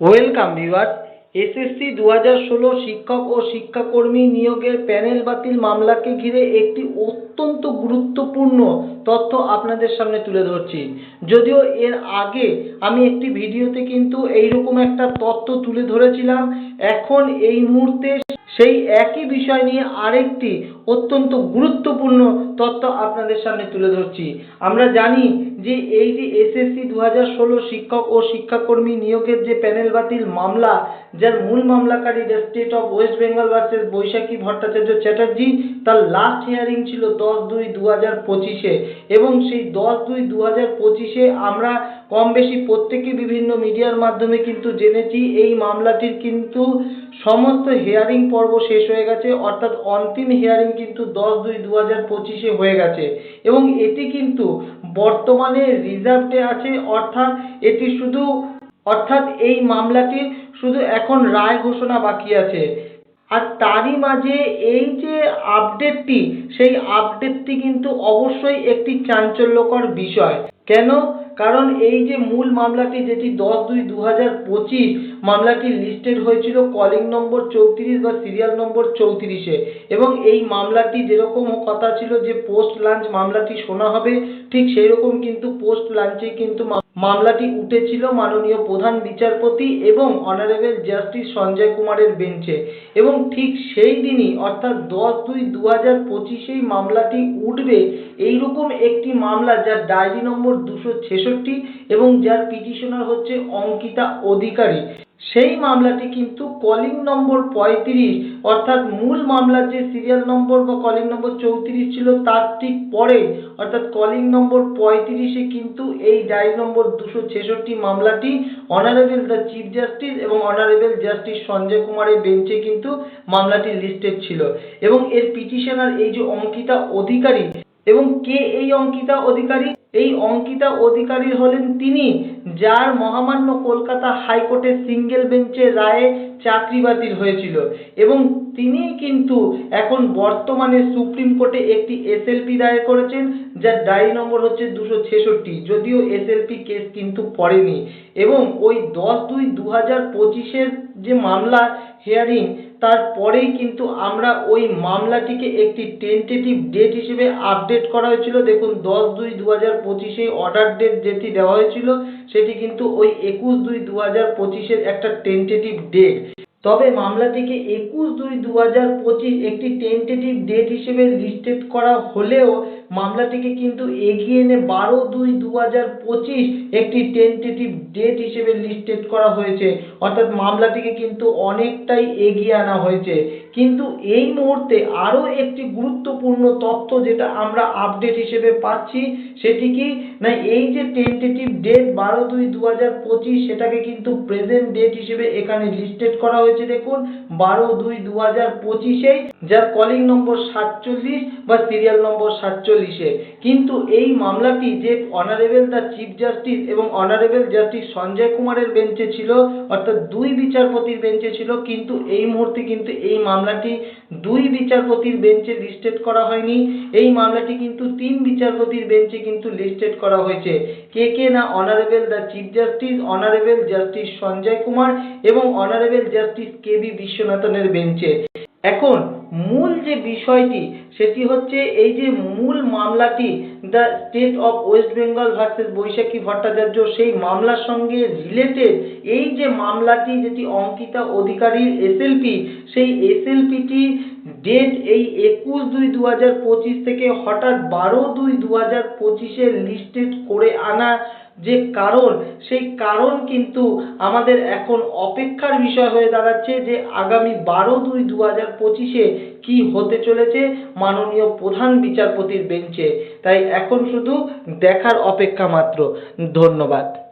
Welcome viewer SSC দু হাজার ষোলো শিক্ষক ও শিক্ষাকর্মী নিয়োগের প্যানেল বাতিল মামলাকে ঘিরে একটি অত্যন্ত গুরুত্বপূর্ণ তথ্য আপনাদের সামনে তুলে ধরছি। যদিও এর আগে আমি একটি ভিডিওতে কিন্তু এইরকম একটা তথ্য তুলে ধরেছিলাম, এখন এই মুহূর্তে সেই একই বিষয় নিয়ে আরেকটি অত্যন্ত গুরুত্বপূর্ণ তথ্য আপনাদের সামনে তুলে ধরছি। আমরা জানি যে এই যে এসএসসি দু হাজার ষোলো শিক্ষক ও শিক্ষাকর্মী নিয়োগের যে প্যানেল বাতিল মামলা, যার মূল মামলাকারী State of West Bengal versus Baishakhi Bhattacharya Chatterjee, তার লাস্ট হিয়ারিং ছিল দশ দুই দু হাজার পঁচিশে। এবং সেই দশ দুই দু হাজার পঁচিশে আমরা কম বেশি প্রত্যেকে বিভিন্ন মিডিয়ার মাধ্যমে কিন্তু জেনেছি, এই মামলাটির কিন্তু সমস্ত হিয়ারিং পর্ব শেষ হয়ে গেছে, অর্থাৎ অন্তিম হিয়ারিং কিন্তু দশ দুই দু হাজার পঁচিশে হয়ে গেছে। এবং এটি কিন্তু বর্তমানে রিজার্ভে আছে, অর্থাৎ এটি শুধু, অর্থাৎ এই মামলাটি শুধু এখন রায় ঘোষণা বাকি আছে। আর তারই মাঝে এই যে আপডেটটি সেই আপডেটটি কিন্তু অবশ্যই একটি চাঞ্চল্যকর বিষয়। কেন? কারণ এই যে মূল মামলাটি যেটি দশ দুই দু হাজার পঁচিশ, মামলাটি লিস্টেড হয়েছিল কলিং নম্বর চৌত্রিশ বা সিরিয়াল নম্বর চৌত্রিশে। এবং এই মামলাটি যেরকম কথা ছিল যে পোস্ট লাঞ্চ মামলাটি শোনা হবে, ঠিক সেই রকম কিন্তু পোস্ট লাঞ্চে কিন্তু মামলাটি উঠেছিল মাননীয় প্রধান বিচারপতি এবং অনারেবল জাস্টিস সঞ্জয় কুমারের বেঞ্চে। এবং ঠিক সেই দিনই, অর্থাৎ দশ দুই দু হাজার পঁচিশেই মামলাটি উঠবে, এইরকম একটি মামলা যার ডায়েরি নম্বর দুশো ছেষট্টি এবং যার পিটিশনার হচ্ছে অঙ্কিতা অধিকারী। সেই মামলাটি কিন্তু কলিং নম্বর পঁয়ত্রিশ, অর্থাৎ মূল মামলার যে সিরিয়াল নম্বর বা কলিং নম্বর চৌত্রিশ ছিল তার ঠিক পরে, অর্থাৎ কলিং নম্বর পঁয়ত্রিশে কিন্তু এই ডায়েরি নম্বর দুশো ছেষট্টি মামলাটি অনারেবল দ্য চিফ জাস্টিস এবং অনারেবল জাস্টিস সঞ্জয় কুমারের বেঞ্চে কিন্তু মামলাটি লিস্টেড ছিল। এবং এর পিটিশনার এই যে অঙ্কিতা অধিকারী, এবং কে এই অঙ্কিতা অধিকারী? এই অঙ্কিতা অধিকারী হলেন তিনি, যার মহামান্য কলকাতা হাইকোর্টের সিঙ্গেল বেঞ্চের রায়ে চাকরি বাতিল হয়েছিল। এবং তিনি কিন্তু এখন বর্তমানে সুপ্রিম কোর্টে একটি এসএলপি দায়ের করেছেন, যার ডায়েরি নম্বর হচ্ছে দুশো ছেষট্টি, যদিও এসএলপি কেস কিন্তু পড়েনি। এবং ওই দশ দুই দু হাজার পঁচিশের যে মামলা হিয়ারিং তারপরেই কিন্তু আমরা ওই মামলাটিকে একটি টেন্টেটিভ ডেট হিসেবে আপডেট করা হয়েছিল। দেখুন, দশ দুই দু হাজার পঁচিশে অর্ডার ডেট যেটি দেওয়া হয়েছিল, সেটি কিন্তু ওই একুশ দুই দু হাজার পঁচিশের একটা টেন্টেটিভ ডেট তবে মামলাটিকে একুশ দুই দু হাজার পঁচিশ একটি টেন্টেটিভ ডেট হিসেবে লিস্টেড করা হলেও মামলাটিকে কিন্তু এগিয়ে এনে বারো দুই দু হাজার পঁচিশ একটি টেন্টেটিভ ডেট হিসেবে লিস্টেড করা হয়েছে। অর্থাৎ মামলাটিকে কিন্তু অনেকটাই এগিয়ে আনা হয়েছে। কিন্তু এই মুহূর্তে আরও একটি গুরুত্বপূর্ণ তথ্য যেটা আমরা আপডেট হিসেবে পাচ্ছি, সেটি কি? না, এই যে টেন্টেটিভ ডেট বারো দুই দু হাজার পঁচিশ, সেটাকে কিন্তু প্রেজেন্ট ডেট হিসেবে এখানে লিস্টেড করা হয়েছে। দেখুন, বারো দুই দু হাজার পঁচিশেই, যার কলিং নম্বর সাতচল্লিশ বা সিরিয়াল নম্বর সাতচল্লিশে কিন্তু এই মামলাটি যে অনারেবল দ্য চিফ জাস্টিস এবং অনারেবল জাস্টিস সঞ্জয় কুমারের বেঞ্চে ছিল, অর্থাৎ দুই বিচারপতির বেঞ্চে ছিল, কিন্তু এই মুহূর্তে কিন্তু এই মামলাটি দুই বিচারপতির বেঞ্চে লিস্টেড করা হয়নি। এই মামলাটি কিন্তু তিন বিচারপতির বেঞ্চে কিন্তু লিস্টেড করা হয়েছে। কে কে না honourable the chief justice honourable justice Sanjay Kumar এবং অনারেবল জাস্টিস কে বি বিশ্বনাথনের বেঞ্চে এখন মূল যে বিষয়টি, সেটি হচ্ছে এই যে মূল মামলাটি, the State of West Bengal versus Baishakhi Bhattacharya, সেই মামলার সঙ্গে রিলেটেড এই যে মামলাটি যেটি অঙ্কিতা অধিকারীর এসএলপি সেই এসএলপিটি ডেট এই একুশ দুই দু হাজার পঁচিশ থেকে হঠাৎ বারো দুই দু হাজার পঁচিশে লিস্টেড করে আনা যে কারণ, সেই কারণ কিন্তু আমাদের এখন অপেক্ষার বিষয় হয়ে দাঁড়াচ্ছে যে আগামী বারো দুই দু হাজার পঁচিশে কী হতে চলেছে মাননীয় প্রধান বিচারপতির বেঞ্চে। তাই এখন শুধু দেখার অপেক্ষা মাত্র। ধন্যবাদ।